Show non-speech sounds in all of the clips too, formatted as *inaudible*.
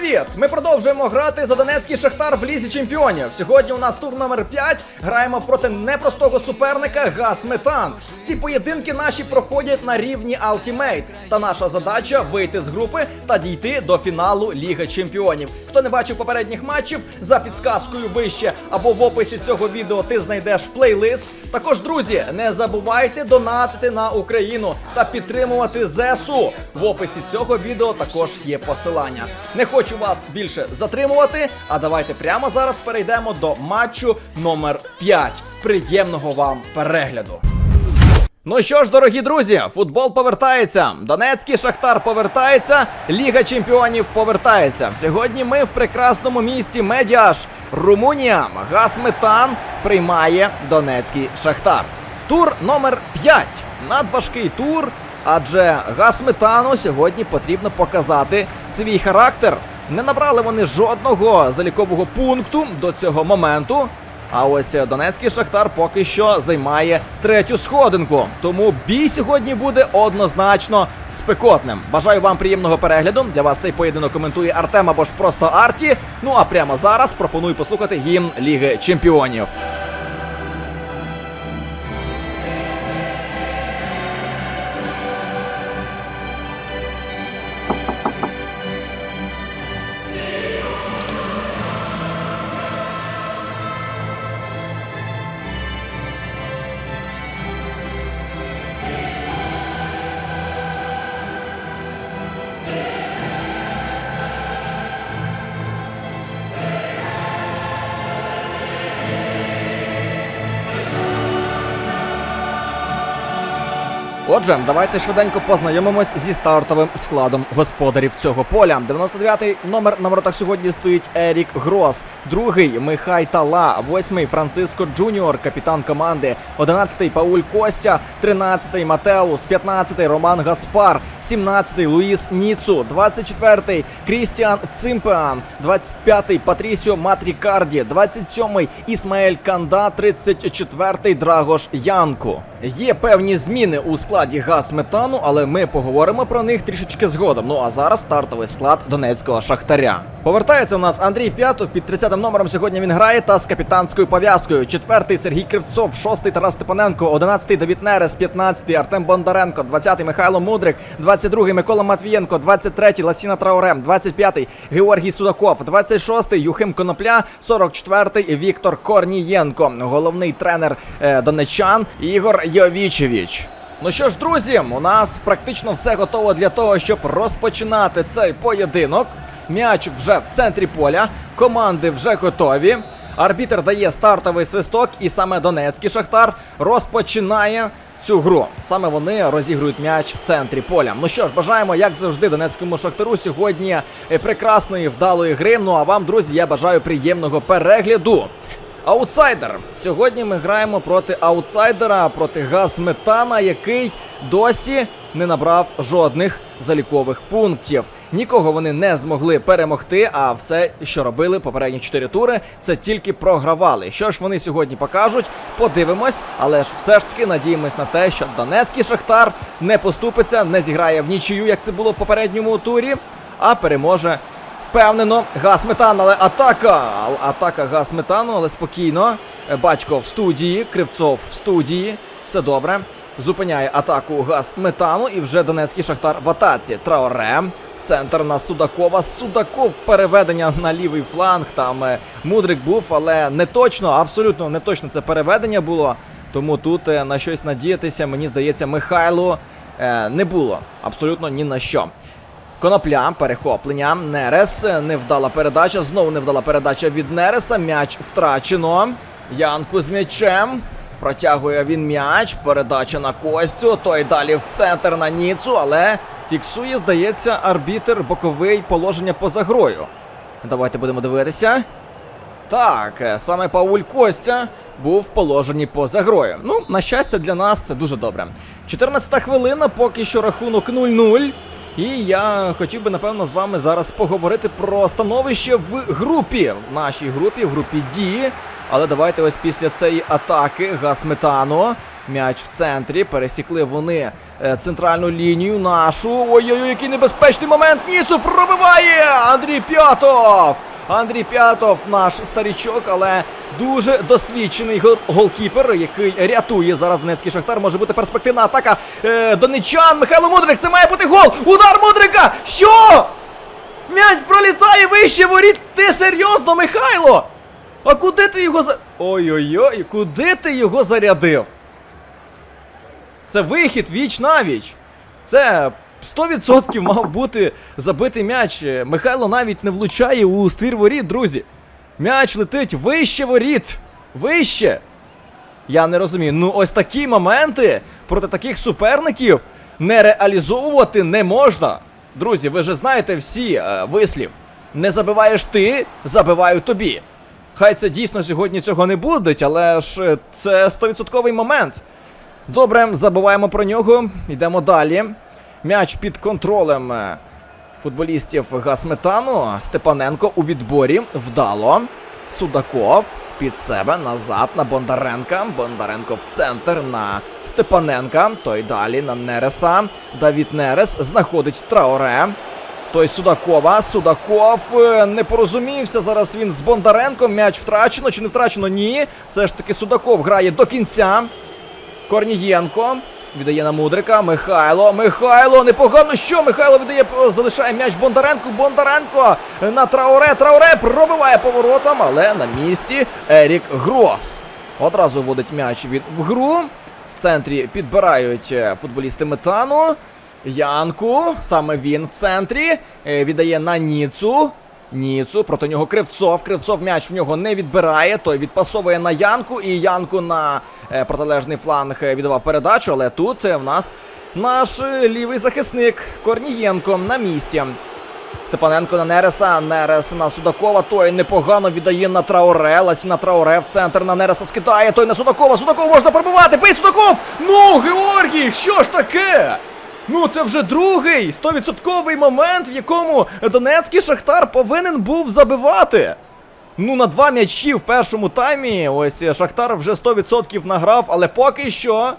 привіт! Ми продовжуємо грати за Донецький Шахтар в лізі чемпіонів. Сьогодні у нас тур номер 5. Граємо проти непростого суперника Газ Метан. Всі поєдинки наші проходять на рівні Ultimate. Та наша задача вийти з групи та дійти до фіналу Ліги Чемпіонів. Хто не бачив попередніх матчів, за підсказкою вище або в описі цього відео ти знайдеш плейлист. Також, друзі, не забувайте донатити на Україну та підтримувати ЗСУ. В описі цього відео також є посилання. Не хочу вас більше затримувати. А давайте прямо зараз перейдемо до матчу номер 5. Приємного вам перегляду. Ну що ж, дорогі друзі, футбол повертається. Донецький Шахтар повертається, Ліга Чемпіонів повертається. Сьогодні ми в прекрасному місті Медіаш, Румунія. Газ Метан приймає Донецький Шахтар. Тур номер 5. Надважкий тур, адже газ метану сьогодні потрібно показати свій характер. Не набрали вони жодного залікового пункту до цього моменту. А ось Донецький Шахтар поки що займає третю сходинку. Тому бій сьогодні буде однозначно спекотним. Бажаю вам приємного перегляду. Для вас цей поєдинок коментує Артем або ж просто Арті. Ну а прямо зараз пропоную послухати гімн Ліги Чемпіонів. Отже, давайте швиденько познайомимось зі стартовим складом господарів цього поля. 99-й номер на воротах сьогодні стоїть Ерік Грос, другий Михай Тала, восьмий Франциско Джуніор, капітан команди, 11-й Пауль Костя, 13-й Матеус, 15-й Роман Гаспар, 17-й Луїс Ніцу, 24-й Крістіан Цимпеан, 25-й Патрісіо Матрікарді, 27-й Ісмаель Канда, 34-й Драгош Янку. Є певні зміни у складі газ метану, але ми поговоримо про них трішечки згодом. Ну а зараз стартовий склад донецького шахтаря. Повертається у нас Андрій П'ятов під 30 номером. Сьогодні він грає та з капітанською пов'язкою. Четвертий Сергій Кривцов, шостий Тарас Степаненко, одинадцятий Давід Нерес, п'ятнадцятий Артем Бондаренко, двадцятий Михайло Мудрик, двадцять другий Микола Матвієнко, двадцять третій Ласіна Траорем, двадцять п'ятий Георгій Судаков, двадцять шостий Юхим Конопля, сорок четвертий Віктор Корнієнко, головний тренер е, донечан Ігор Йовічевич. Ну що ж, друзі, у нас практично все готово для того, щоб розпочинати цей поєдинок. М'яч вже в центрі поля, команди вже готові. Арбітер дає стартовий свисток, і саме Донецький Шахтар розпочинає цю гру. Саме вони розігрують м'яч в центрі поля. Ну що ж, бажаємо, як завжди, Донецькому Шахтару сьогодні е, прекрасної вдалої гри. Ну а вам, друзі, я бажаю приємного перегляду. Аутсайдер. Сьогодні ми граємо проти аутсайдера, проти Газметана, який досі не набрав жодних залікових пунктів. Нікого вони не змогли перемогти. А все, що робили попередні чотири тури, це тільки програвали. Що ж вони сьогодні покажуть? Подивимось, але ж все ж таки надіємось на те, що Донецький Шахтар не поступиться, не зіграє в нічию, як це було в попередньому турі, а переможе Впевнено, газ метан, але атака. Атака газ метану, але спокійно. Батько в студії, Кривцов в студії. Все добре. Зупиняє атаку газ метану. І вже Донецький шахтар в атаці. Траоре. Центр на Судакова. Судаков переведення на лівий фланг. Там е, мудрик був, але не точно, абсолютно не точно це переведення було. Тому тут е, на щось надіятися, мені здається, Михайло е, не було абсолютно ні на що. Конопля, перехоплення. Нерес. Невдала передача. Знову невдала передача від Нереса. М'яч втрачено. Янку з м'ячем. Протягує він м'яч. Передача на Костю. Той далі в центр на Ніцу, але фіксує, здається, арбітер боковий положення поза грою. Давайте будемо дивитися. Так, е, саме Пауль Костя був в положенні поза грою. Ну, на щастя, для нас це дуже добре. 14 хвилина, поки що рахунок 0-0. І я хотів би, напевно, з вами зараз поговорити про становище в групі, в нашій групі, в групі Ді. Але давайте ось після цієї атаки Гасметано. М'яч в центрі. Пересікли вони е, центральну лінію нашу. Ой-ой-ой, який небезпечний момент. Ніцу пробиває! Андрій П'ятов! Андрій П'ятов, наш старічок, але дуже досвідчений голкіпер, який рятує зараз Донецький Шахтар. Може бути перспективна атака. Е, Донечан, Михайло Мудрик, це має бути гол! Удар Мудрика! Що? М'яч пролітає вище воріт! Ти серйозно, Михайло? А куди ти його за. Ой-ой-ой, куди ти його зарядив? Це вихід віч на віч. Це 100% мав бути забитий м'яч. Михайло навіть не влучає у ствір воріт, друзі. М'яч летить вище воріт. Вище. Я не розумію. Ну, ось такі моменти проти таких суперників не реалізовувати не можна. Друзі, ви же знаєте всі е, вислів. Не забиваєш ти, забиваю тобі. Хай це дійсно сьогодні цього не буде, але ж е, це 100% момент. Добре, забуваємо про нього. Йдемо далі. М'яч під контролем е, футболістів Гасметану. Степаненко у відборі вдало. Судаков під себе назад на Бондаренка. Бондаренко в центр на Степаненка. Той далі на Нереса. Давід Нерес знаходить Траоре. Той Судакова. Судаков е, не порозумівся. Зараз він з Бондаренком. М'яч втрачено чи не втрачено? Ні. Все ж таки Судаков грає до кінця. Корнієнко віддає на Мудрика. Михайло. Михайло. Непогано що? Михайло віддає, залишає м'яч Бондаренку. Бондаренко на Трауре. Трауре пробиває поворотом, але на місці Ерік Грос. Одразу вводить м'яч від в гру. В центрі підбирають е, футболісти метану. Янку. Саме він в центрі. Е, Віддає на Ніцу. Ніцу, проти нього Кривцов. Кривцов м'яч в нього не відбирає. Той відпасовує на Янку. І Янку на е, протилежний фланг е, віддавав передачу. Але тут в нас наш лівий захисник Корнієнко на місці. Степаненко на Нереса, Нерес на Судакова, той непогано віддає на Трауре, Лась на Трауре в центр на Нереса скидає, той на Судакова, Судаков можна пробивати, бий Судаков! Ну, Георгій, що ж таке? Ну, це вже другий 100% момент, в якому Донецький Шахтар повинен був забивати. Ну, на два м'ячі в першому таймі. Ось Шахтар вже 100% награв, але поки що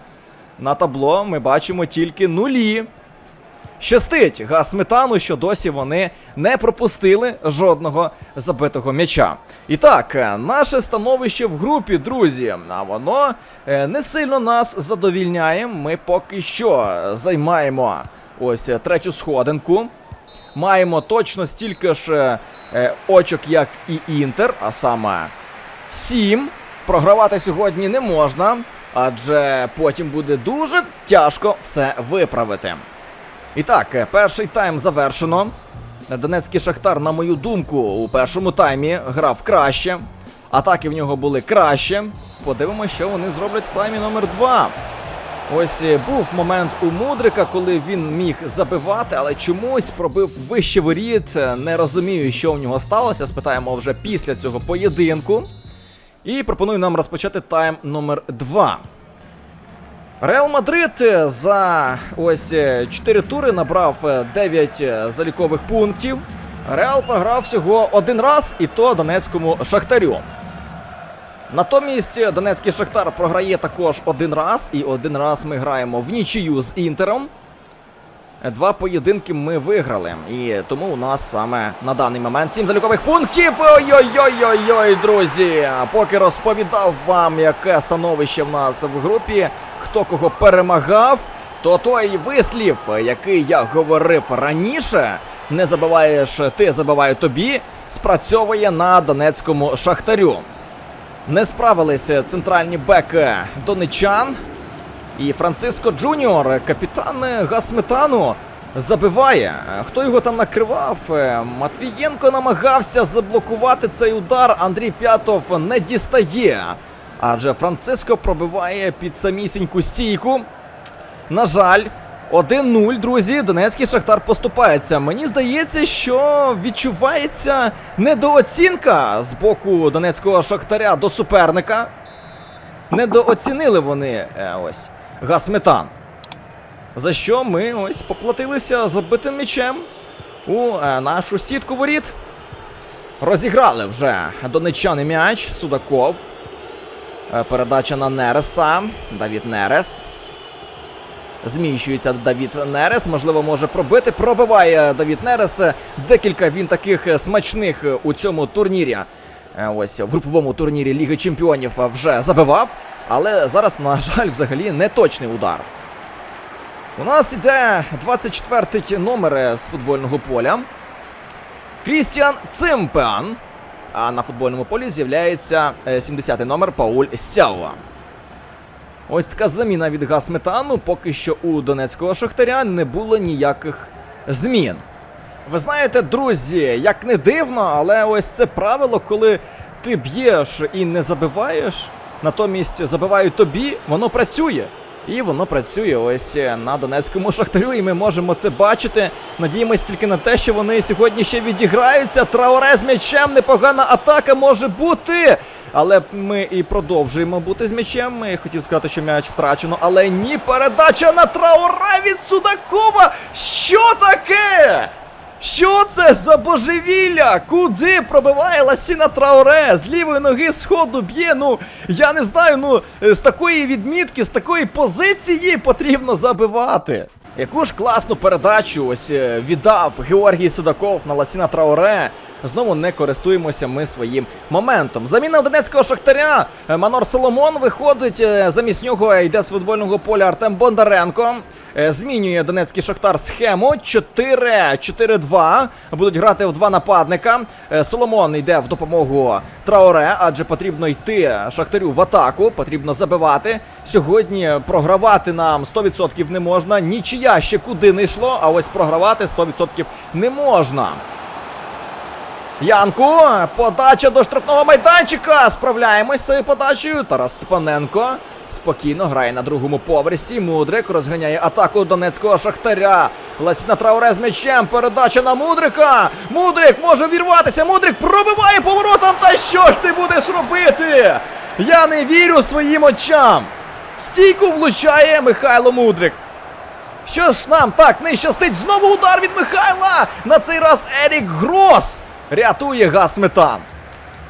на табло ми бачимо тільки нулі. Щастить Гасметану, що досі вони не пропустили жодного забитого м'яча. І так, е, наше становище в групі, друзі, а воно е, не сильно нас задовільняє. Ми поки що займаємо ось е, третю сходинку. Маємо точно стільки ж е, е, очок, як і Інтер, а саме 7. Програвати сьогодні не можна, адже потім буде дуже тяжко все виправити. І так, е, перший тайм завершено. Донецький Шахтар, на мою думку, у першому таймі грав краще. Атаки в нього були краще. Подивимося, що вони зроблять в таймі номер 2. Ось е, був момент у Мудрика, коли він міг забивати, але чомусь пробив вище воріт. Е, Не розумію, що в нього сталося. Спитаємо вже після цього поєдинку. І пропоную нам розпочати тайм номер 2. Реал Мадрид е, за ось 4 тури набрав 9 залікових пунктів. Реал програв всього один раз, і то Донецькому Шахтарю. Натомість е, Донецький Шахтар програє також один раз, і один раз ми граємо в нічию з Інтером. Е, Два поєдинки ми виграли. І тому у нас саме на даний момент 7 залікових пунктів. Ой-ой-ой-ой-ой, друзі! Поки розповідав вам, яке становище в нас в групі, хто кого перемагав, то той вислів, який я говорив раніше, не забиваєш ти, забиваю тобі, спрацьовує на донецькому шахтарю. Не справилися центральні беки донечан. І Франциско Джуніор, капітан Гасметану, забиває. Хто його там накривав? Матвієнко намагався заблокувати цей удар. Андрій П'ятов не дістає. Адже Франциско пробиває під самісіньку стійку. На жаль, 1-0, друзі. Донецький Шахтар поступається. Мені здається, що відчувається недооцінка з боку донецького шахтаря до суперника. Недооцінили вони е, ось Гасметан. За що ми ось поплатилися забитим м'ячем у е, нашу сітку воріт. Розіграли вже донеччани м'яч, Судаков. Е, Передача на Нереса. Давід Нерес. Зміщується Давід Нерес. Можливо, може пробити. Пробиває Давід Нерес. Декілька він таких смачних у цьому турнірі. Е, Ось в груповому турнірі Ліги Чемпіонів вже забивав. Але зараз, на жаль, взагалі не точний удар. У нас іде 24-й номер з футбольного поля. Крістіан Цимпеан. А на футбольному полі з'являється е, 70-й номер Пауль Сяува. Ось така заміна від Гасметану. Поки що у донецького шахтаря не було ніяких змін. Ви знаєте, друзі, як не дивно, але ось це правило, коли ти б'єш і не забиваєш, натомість забивають тобі, воно працює. І воно працює ось е, на донецькому шахтарю, і ми можемо це бачити. Надіємось тільки на те, що вони сьогодні ще відіграються. Трауре з м'ячем, непогана атака може бути. Але ми і продовжуємо бути з м'ячем. Я хотів сказати, що м'яч втрачено, але ні, передача на Трауре від Судакова. Що таке? Що це за божевілля? Куди пробиває Ласіна Трауре? З лівої ноги сходу б'є. Ну, я не знаю, ну, е, з такої відмітки, з такої позиції потрібно забивати. Яку ж класну передачу ось е, віддав Георгій Судаков на Ласіна Трауре. Знову не користуємося ми своїм моментом. Заміна донецького шахтаря. Е, Манор Соломон виходить. е, Замість нього йде з футбольного поля Артем Бондаренко. Е, Змінює донецький шахтар схему 4-4-2. Будуть грати в два нападника. Соломон йде в допомогу Трауре, адже потрібно йти шахтарю в атаку, потрібно забивати. Сьогодні програвати нам 100% не можна. Нічия ще куди не йшло, а ось програвати 100% не можна. Янку, подача до штрафного майданчика. Справляємось з подачею. Тарас Степаненко спокійно грає на другому поверсі. Мудрик розганяє атаку донецького шахтаря. Ласіна Трауре з м'ячем. Передача на Мудрика. Мудрик може вірватися. Мудрик пробиває поворотом. Та що ж ти будеш робити? Я не вірю своїм очам. В стійку влучає Михайло Мудрик. Що ж нам так не щастить? Знову удар від Михайла! На цей раз Ерік Грос рятує газ.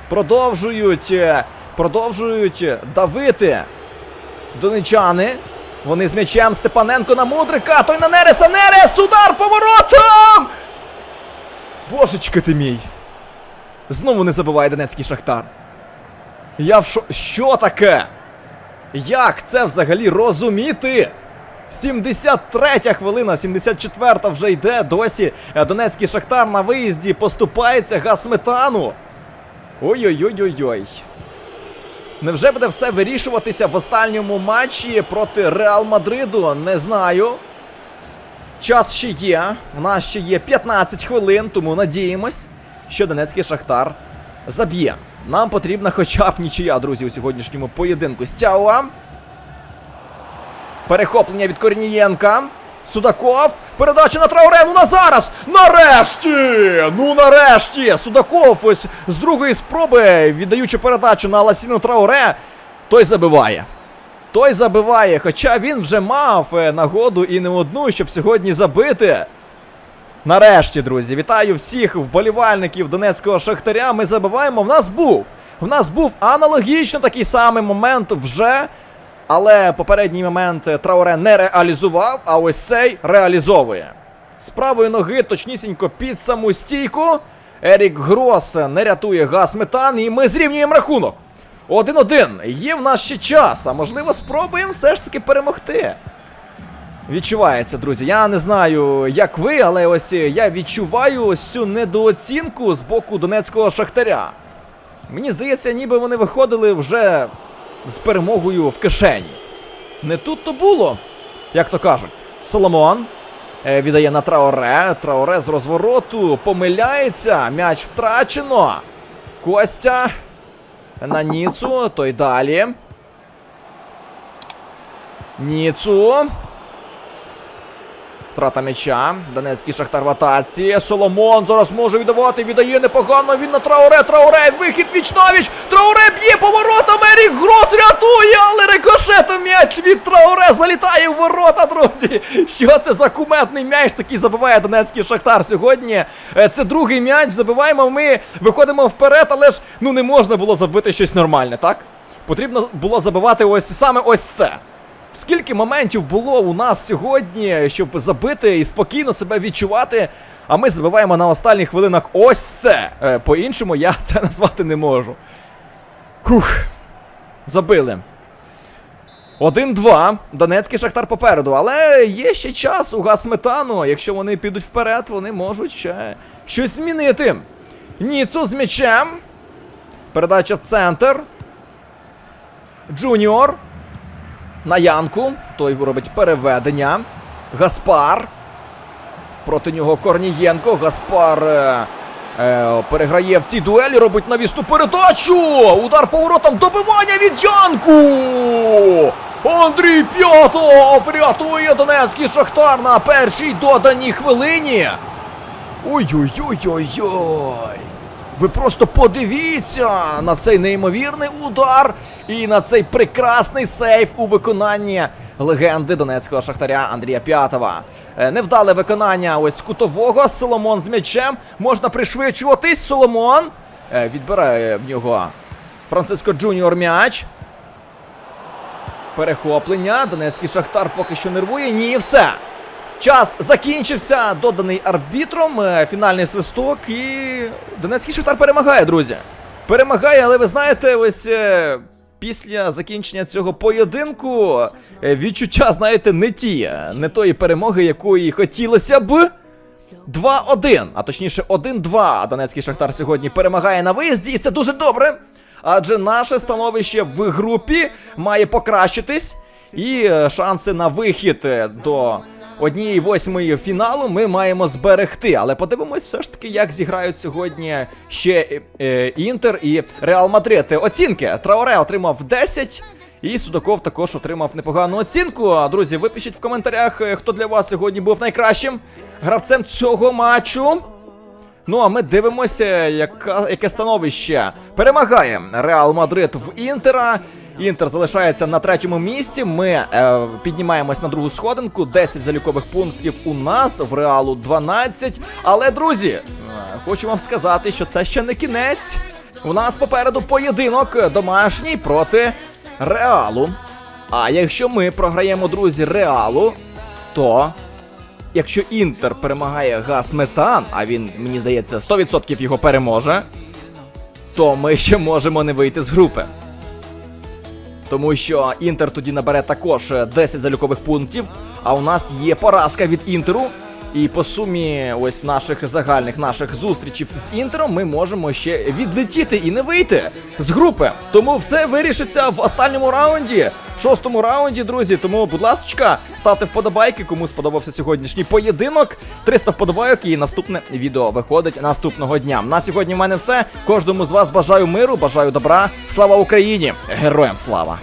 Продовжують, е, продовжують давити донечани. Вони з м'ячем Степаненко на Мудрика, той на Нереса, Нерес, удар поворотом! Божечки ти мій. Знову не забиває Донецький Шахтар. Я в шо... Що таке? Як це взагалі розуміти? 73 хвилина, 74-та вже йде. Досі Донецький Шахтар на виїзді поступається газ-метану. Ой-ой-ой-ой-ой. Невже буде все вирішуватися в останньому матчі проти Реал Мадриду? Не знаю. Час ще є. У нас ще є 15 хвилин, тому надіємось, що Донецький Шахтар заб'є. Нам потрібна хоча б нічия, друзі, у сьогоднішньому поєдинку. Стяуа. Перехоплення від Корнієнка. Судаков. Передача на Трауре. Ну на зараз! Нарешті! Ну нарешті! Судаков ось з другої спроби, віддаючи передачу на Ласіну Трауре, той забиває. Той забиває, хоча він вже мав е, нагоду і не одну, щоб сьогодні забити. Нарешті, друзі, вітаю всіх вболівальників Донецького Шахтаря. Ми забиваємо. В нас був. В нас був аналогічно такий самий момент вже. Але попередній момент Трауре не реалізував, а ось цей реалізовує. З правої ноги точнісінько під саму стійку. Ерік Грос не рятує газ метан, і ми зрівнюємо рахунок. 1-1. Є в нас ще час, а можливо спробуємо все ж таки перемогти. Відчувається, друзі. Я не знаю, як ви, але ось я відчуваю ось цю недооцінку з боку донецького шахтаря. Мені здається, ніби вони виходили вже з перемогою в кишені. Не тут то було, як то кажуть. Соломон е, віддає на Траоре. Траоре з розвороту помиляється. М'яч втрачено. Костя на Ніцу, той далі. Ніцу. Втрата м'яча. Донецький шахтар в атаці. Соломон зараз може віддавати. Віддає непогано. Він на Трауре. Трауре. Вихід віч навіч. Трауре б'є поворотом. Ерік Грос рятує, але рикошетом м'яч м'яч від Трауре залітає в ворота, друзі. Що це за куметний м'яч такий забиває Донецький Шахтар сьогодні? Е, Це другий м'яч. Забиваємо. Ми виходимо вперед, але ж ну не можна було забити щось нормальне, так? Потрібно було забивати ось саме ось це. Скільки моментів було у нас сьогодні, щоб забити і спокійно себе відчувати. А ми забиваємо на останніх хвилинах ось це. Е, По-іншому я *laughs* це назвати не можу. Хух. Забили. 1-2. Донецький шахтар попереду. Але є ще час у газ метану. Якщо вони підуть вперед, вони можуть ще щось змінити. Ніцу з м'ячем. Передача в центр. Джуніор. На Янку. Той робить переведення. Гаспар. Проти нього Корнієнко. Гаспар е, е, переграє в цій дуелі, робить навісну передачу. Удар поворотом добивання від Янку. Андрій П'ятов рятує Донецький Шахтар на першій доданій хвилині. Ой-ой-ой-ой-ой. Ви просто подивіться на цей неймовірний удар і на цей прекрасний сейф у виконанні легенди донецького шахтаря Андрія П'ятова. Е, Невдале виконання ось кутового. Соломон з м'ячем. Можна пришвидшуватись. Соломон е, відбирає в нього Франциско Джуніор м'яч. Перехоплення. Донецький шахтар поки що нервує. Ні, все. Час закінчився, доданий арбітром. е, Фінальний свисток. І Донецький шахтар перемагає, друзі. Перемагає, але ви знаєте, ось. Після закінчення цього поєдинку е, відчуття, знаєте, не ті, не тої перемоги, якої хотілося б. 2-1, а точніше 1-2. Донецький Шахтар сьогодні перемагає на виїзді, і це дуже добре. Адже наше становище в групі має покращитись, і е, шанси на вихід е, до однієї восьмої фіналу ми маємо зберегти. Але подивимось все ж таки, як зіграють сьогодні ще е, Інтер і Реал Мадрид. Оцінки Трауре отримав 10. І Судаков також отримав непогану оцінку. Друзі, ви пишіть в коментарях, е, хто для вас сьогодні був найкращим гравцем цього матчу. Ну а ми дивимося, яка, яке становище перемагає Реал Мадрид в Інтера. Інтер залишається на третьому місці. Ми е, піднімаємось на другу сходинку. 10 залікових пунктів у нас, в реалу 12. Але, друзі, е, хочу вам сказати, що це ще не кінець. У нас попереду поєдинок домашній проти Реалу. А якщо ми програємо, друзі, Реалу, то якщо Інтер перемагає газ метан, а він, мені здається, 100% його переможе, то ми ще можемо не вийти з групи. Тому що Інтер тоді набере також е, 10 залікових пунктів, а у нас є поразка від Інтеру. І по сумі ось наших загальних наших зустрічей з Інтером ми можемо ще відлетіти і не вийти з групи. Тому все вирішиться в останньому раунді, шостому раунді, друзі. Тому, будь ласка, ставте вподобайки, кому сподобався сьогоднішній поєдинок. 300 вподобайок і наступне відео виходить наступного дня. На сьогодні в мене все. Кожному з вас бажаю миру, бажаю добра. Слава Україні! Героям слава!